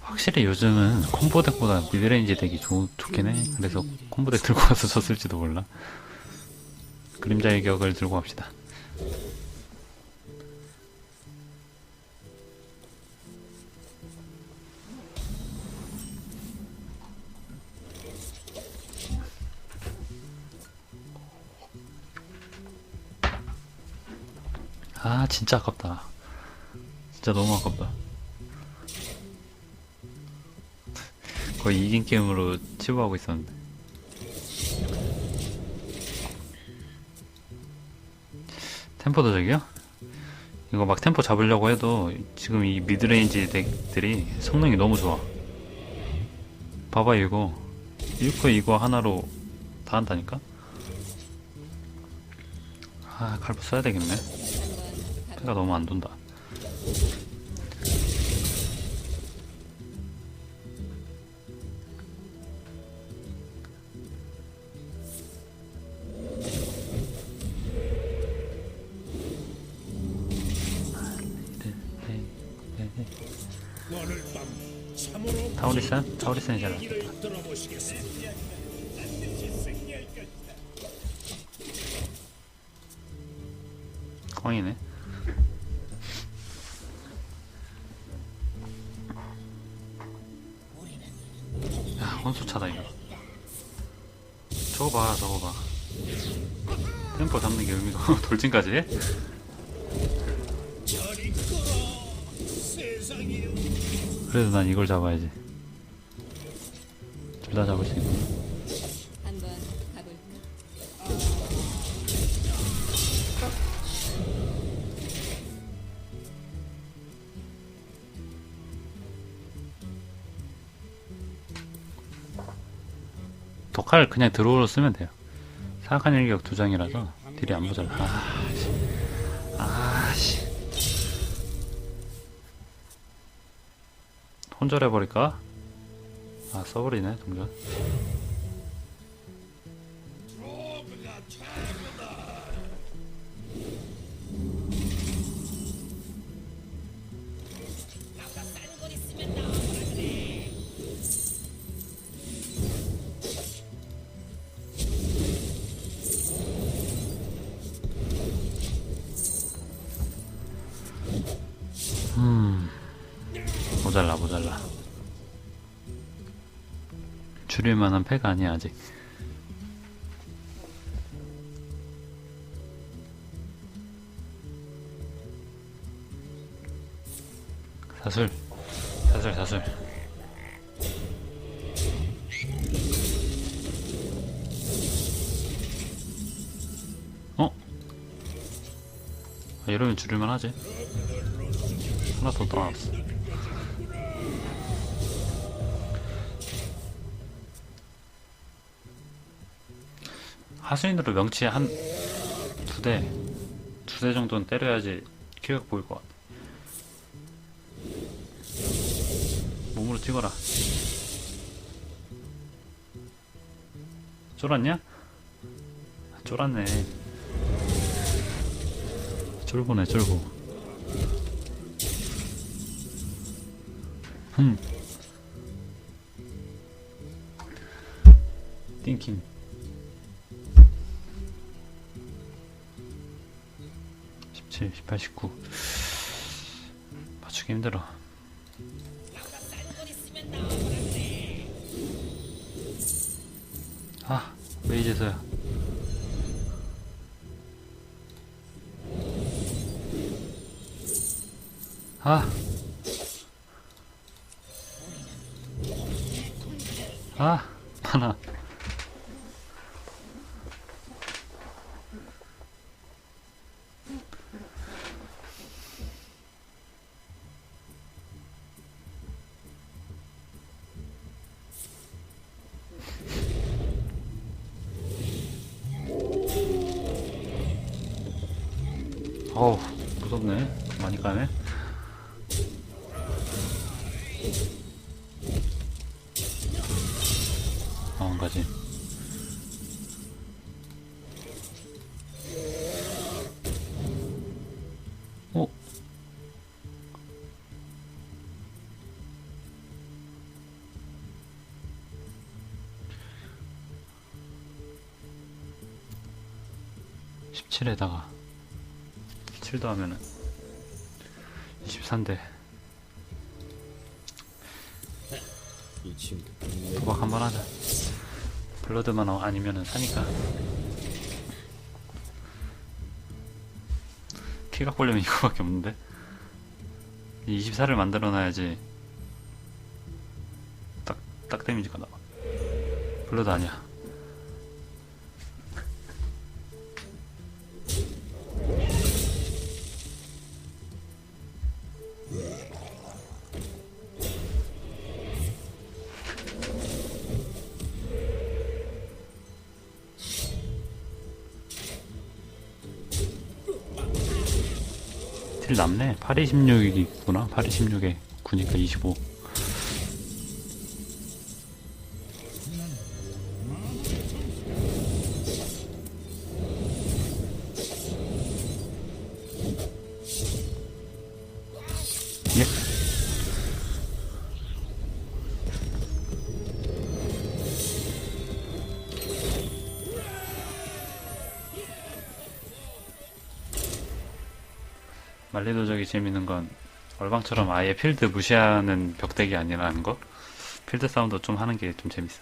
확실히 요즘은 콤보 덱보다 미드레인지 덱이 좋, 좋긴 해. 그래서 콤보 덱 들고 가서 졌을지도 몰라. 그림자의 격을 들고 갑시다. 아 진짜 아깝다. 진짜 너무 아깝다. 거의 이긴 게임으로 치부하고 있었는데. 템포 도적이요? 이거 막 템포 잡으려고 해도 지금 이 미드레인지 덱들이 성능이 너무 좋아. 봐봐 이거 1코 이거 하나로 다 한다니까? 아 갈부 써야 되겠네. 패가 너무 안 돈다. 타우리슨? 타우리슨이 잘 들어보시겠습니다. 꽝이네. 지금까지. 그래도 난 이걸 잡아야지. 둘 다 잡을 수 있네 칼 그냥 들어오로 쓰면 돼요. 사악한 일격 두 장이라서. 딜이 안 모자라. 아, 씨. 아, 씨. 혼절해버릴까? 아, 써버리네, 동전. 줄일 만한 패가 아니야, 아직. 사술. 사술, 사술. 어? 아, 이러면 줄일만 하지. 하나 더 떠났어. 하수인으로 명치 한 두 대, 두 대 정도는 때려야지 키가 보일 것 같아. 몸으로 찍어라. 쫄았냐? 쫄았네. 쫄보네, 쫄보. 흠. 띵킹. 17, 18, 19 맞추기 힘들어. 아, 왜 이제서야? 아. 아, 하나 어우 무섭네. 많이 까네. 어, 한 가지. 어? (17에다가) 7도 하면은. 23대. 이 친구 도박 한번 하자. 블러드만 어- 아니면은 사니까. 키가 보려면 이거밖에 없는데? 24를 만들어 놔야지. 딱, 딱 데미지가 나와. 블러드 아니야 남네. 826이구나. 826에 9니까 25 말리도적이 재밌는 건 얼방처럼 아예 필드 무시하는 벽대기 아니라는 거 필드 싸움도 좀 하는 게 좀 재밌어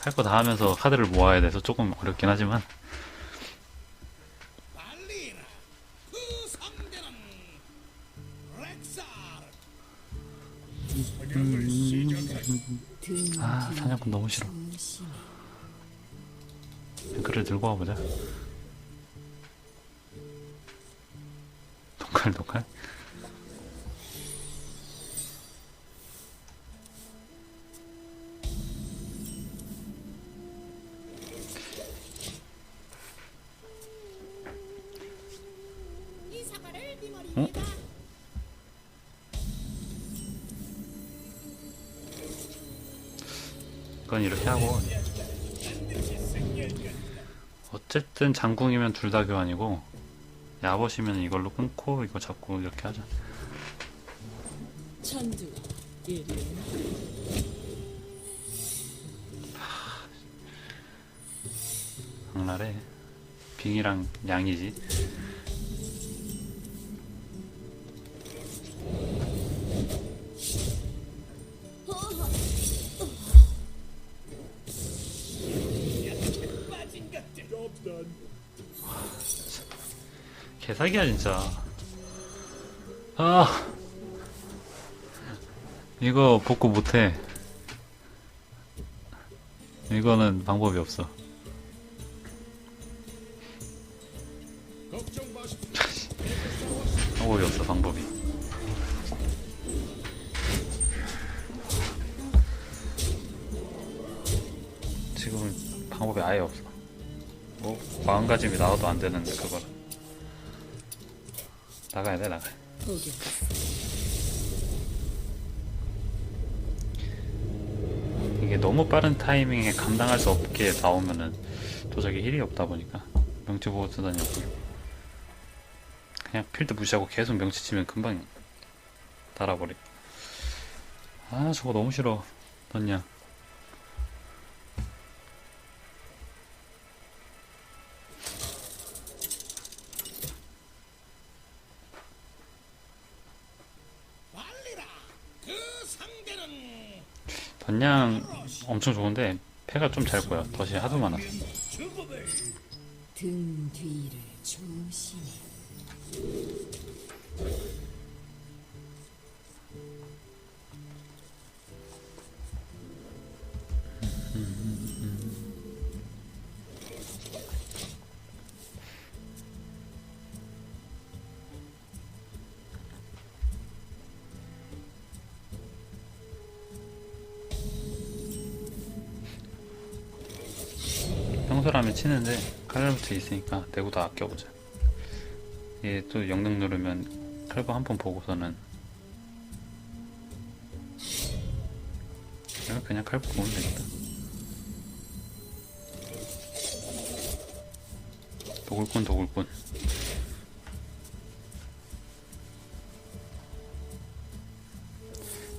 할 거 다 하면서 카드를 모아야 돼서 조금 어렵긴 하지만. 그 시작하자. 아 사냥꾼 너무 싫어 글을 들고 와보자 독칼 독칼. 이 사과를 네 머리 어? 이건 이렇게 하고. 어쨌든 장궁이면 둘 다 교환이고 야버시면 이걸로 끊고 이거 잡고 이렇게 하자. 천두 악랄해 빙이랑 양이지 개사기야 진짜. 아. 이거 복구 못해. 이거는 방법이 없어. 방법이 없어 방법이. 지금은 방법이 아예 없어. 뭐 마음가짐이 나와도 안 되는 그걸 나가야 돼 나가 이게 너무 빠른 타이밍에 감당할 수 없게 나오면은 도저히 힐이 없다 보니까 명치 보고 쓰다니 그냥 필드 무시하고 계속 명치 치면 금방 달아버려 아 저거 너무 싫어. 던냐 던냥 엄청 좋은데 패가 좀잘 보여. 덫이 하도 많아 죽음을 등 뒤를 조심해 평소라면 치는데 칼날부터 있으니까 내구도 아껴보자. 얘 또 영능 누르면 칼부 한 번 보고서는 그냥 칼부 보면 되겠다. 도굴꾼 도굴꾼.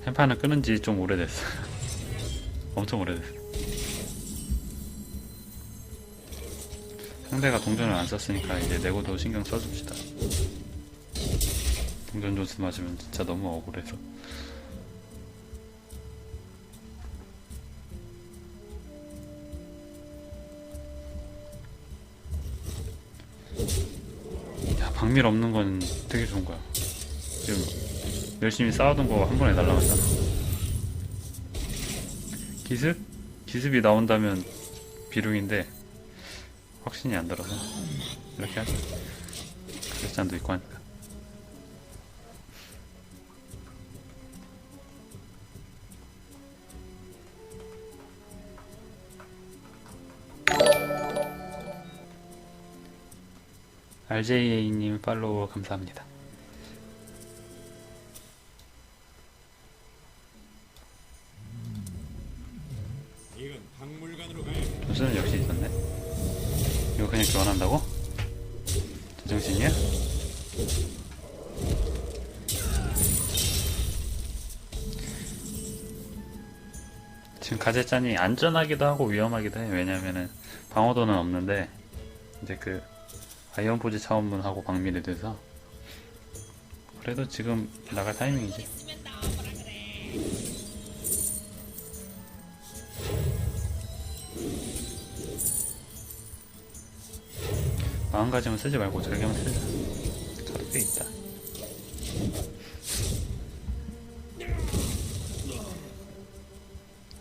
햄파는 끊은 지좀 오래됐어. 엄청 오래됐어 상대가 동전을 안 썼으니까 이제 내고도 신경 써줍시다. 동전 존스 맞으면 진짜 너무 억울해서. 야 박밀 없는 건 되게 좋은 거야. 지금 열심히 싸우던 거 한 번에 날라갔잖아. 기습? 기습이 나온다면 비룡인데 확신이 안 들어서. 이렇게 하자 가격잔도 있고 하니까. RJA님 팔로우 감사합니다. 가제짠이 안전하기도 하고 위험하기도 해. 왜냐면은 방어도는 없는데 이제 그 아이언 포지 차원문하고 방밀이 돼서 그래도 지금 나갈 타이밍이지. 마음가짐은 쓰지 말고 절개만 쓰자. 꽤 있다.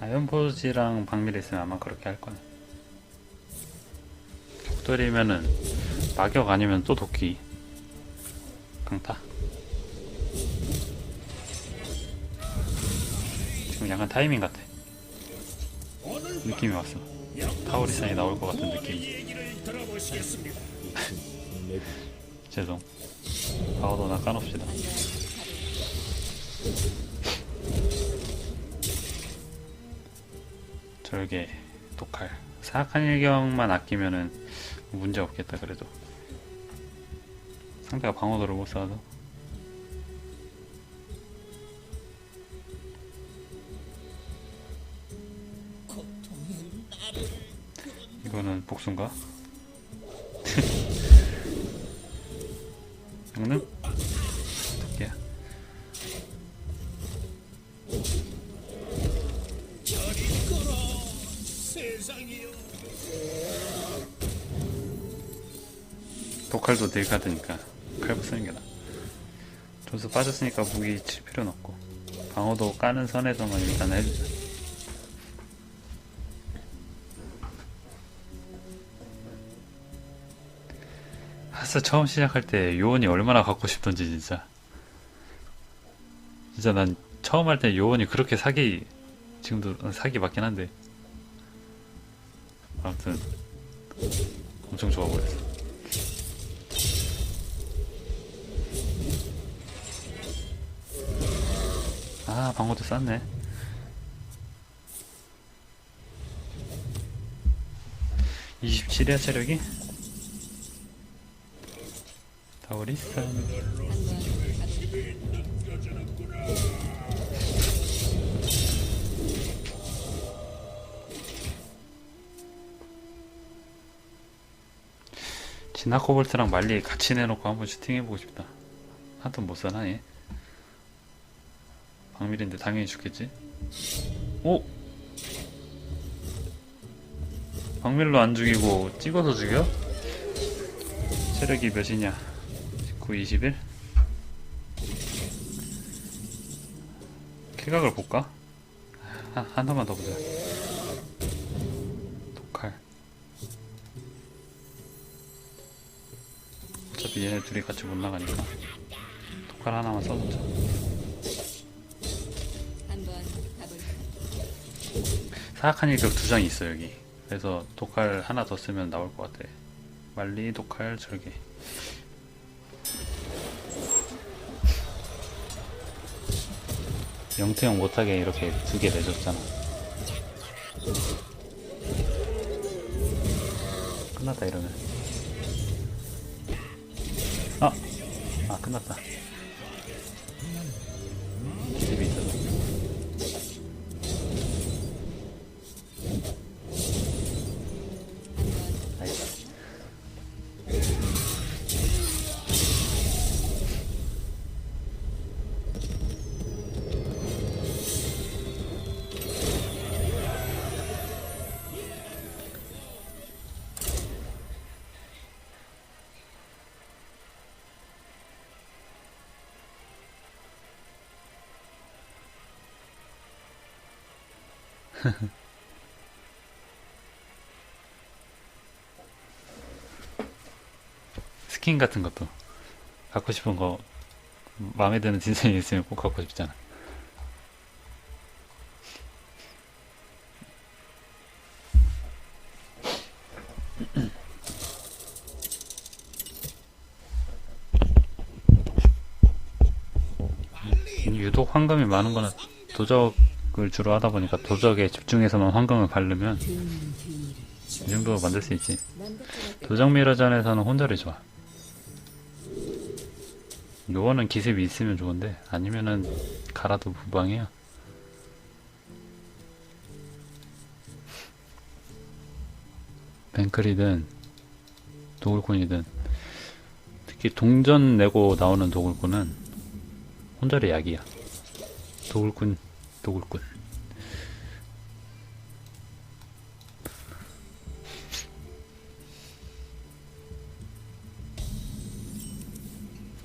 아이언 포지랑 방밀 있으면 아마 그렇게 할 거야. 격돌이면은 막역 아니면 또 도끼. 강타. 지금 약간 타이밍 같아. 느낌이 왔어. 타오리산이 나올 것 같은 느낌. 죄송. 파워도나 까놓읍시다. 절개, 독칼. 사악한 일경만 아끼면은 문제 없겠다, 그래도. 상대가 방어도를 못 쏴서. 이거는 복수인가? 영능? 독칼도 딜카드니까 칼부 쓰는 게 나아. 조수 빠졌으니까 무기 칠 필요는 없고. 방어도 까는 선에서만 일단 해주자. 하스 처음 시작할 때 요원이 얼마나 갖고 싶던지 진짜. 진짜 난 처음 할 때 요원이 그렇게 사기 지금도 사기 맞긴 한데 아무튼 엄청 좋아 보였어. 방어도 쌌네. (27이야) 체력이? 다오리산 진화코볼트랑 말리 같이 내놓고 한번 슈팅해보고 싶다. 한턴 못사나 얘 박밀인데 당연히 죽겠지 오! 박밀로 안 죽이고 찍어서 죽여? 체력이 몇이냐 19, 21? 킬각을 볼까? 한, 한 턴만 더 보자 독칼 어차피 얘네 둘이 같이 못 나가니까 독칼 하나만 써보자 사악한 일격 두 장이 있어 여기. 그래서 독칼 하나 더 쓰면 나올 것 같아. 말리 독칼 절개. 영태형 못하게 이렇게 두 개 내줬잖아. 끝났다 이러면. 아! 아 끝났다. 스킨 같은 것도 갖고 싶은 거 마음에 드는 디자인 있으면 꼭 갖고 싶잖아. 유독 황금이 많은 거는 도적 을 주로 하다 보니까 도적에 집중해서만 황금을 바르면 이 정도 만들 수 있지. 도적 미러전에서는 혼절이 좋아. 요거는 기습이 있으면 좋은데 아니면은 갈아도 무방해요. 뱅클이든 도굴꾼이든 특히 동전 내고 나오는 도굴꾼은 혼절의 약이야. 도굴꾼, 도굴꾼.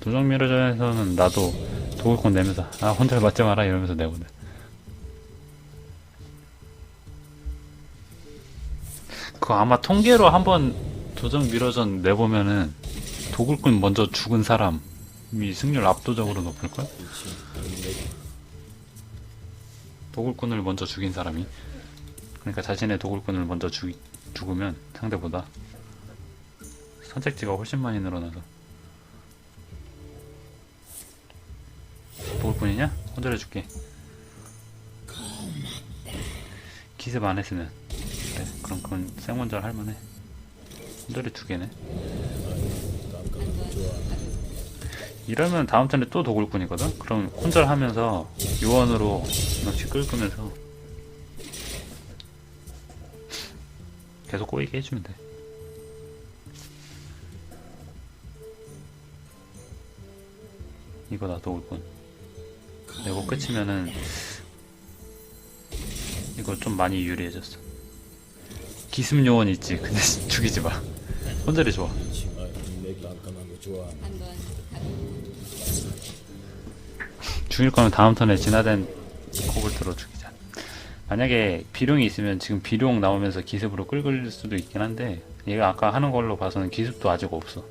도적 미러전에서는 나도 도굴꾼 내면서 아 혼절 맞지 마라 이러면서 내거든. 그거 아마 통계로 한번 도적 미러전 내보면은 도굴꾼 먼저 죽은 사람이 승률 압도적으로 높을걸? 도굴꾼을 먼저 죽인 사람이 그러니까 자신의 도굴꾼을 먼저 죽, 죽으면 상대보다 선택지가 훨씬 많이 늘어나서. 도굴꾼이냐? 혼절해줄게. 기습 안 했으면. 그래 그럼 그건 생원절 할만해. 혼절이 두 개네 이러면 다음 턴에 또 도굴꾼이거든? 그럼 혼절하면서 요원으로 낚시 끌끄면서 계속 꼬이게 해주면 돼. 이거다 도굴꾼. 내고 끝이면은 이거 좀 많이 유리해졌어. 기습 요원 있지. 근데 죽이지 마. 혼절이 좋아 이 친구가 내 깜깜한 거 죽일 거면 다음 턴에 진화된 코볼트로 죽이자. 만약에 비룡이 있으면 지금 비룡 나오면서 기습으로 끌을 수도 있긴 한데 얘가 아까 하는 걸로 봐서는 기습도 아직 없어.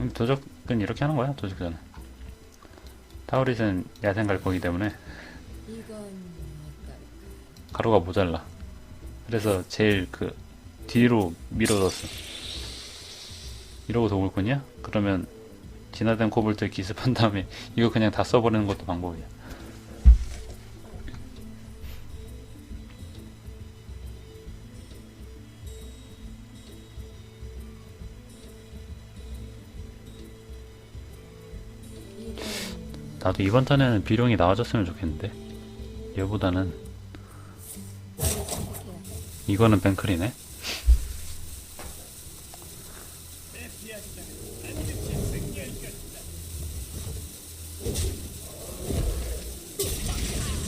음, 도적은 이렇게 하는 거야 도적자는. 타워릿은 야생 갈 거기 때문에? 가루가 모자라. 그래서 제일 그 뒤로 밀어뒀어. 이러고 도굴꾼이야? 그러면 진화된 코볼트 기습한 다음에 이거 그냥 다 써버리는 것도 방법이야. 나도 이번 턴에는 비룡이 나와줬으면 좋겠는데 얘보다는 이거는 뱅클이네.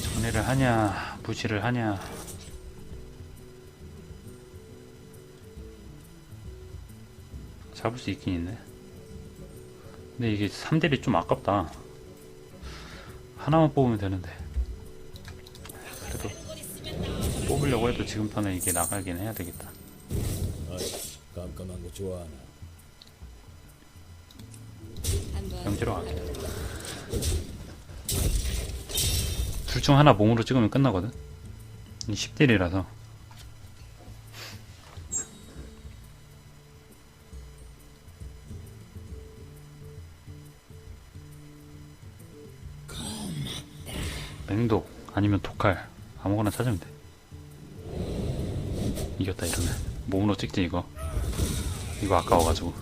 정리를 하냐, 무시를 하냐. 잡을 수 있긴 있네. 근데 이게 3딜이 좀 아깝다. 하나만 뽑으면 되는데. 그래도 뽑으려고 해도 지금 턴에 이게 나가긴 해야 되겠다. 아이, 깜깜한 거. 한번 영지로 가게. 둘중 하나 몸으로 찍으면 끝나거든. 10딜이라서. 맹독 아니면 독칼 아무거나 찾으면 돼. 이겼다 이러면. 몸으로 찍지 이거. 이거 아까워가지고.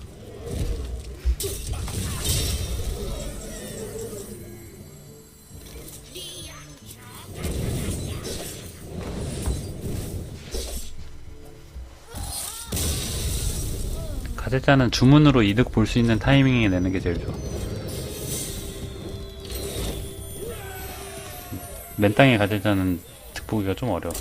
가제자는 주문으로 이득 볼 수 있는 타이밍에 내는 게 제일 좋아. 맨땅에 가제자는 득보기가 좀 어려워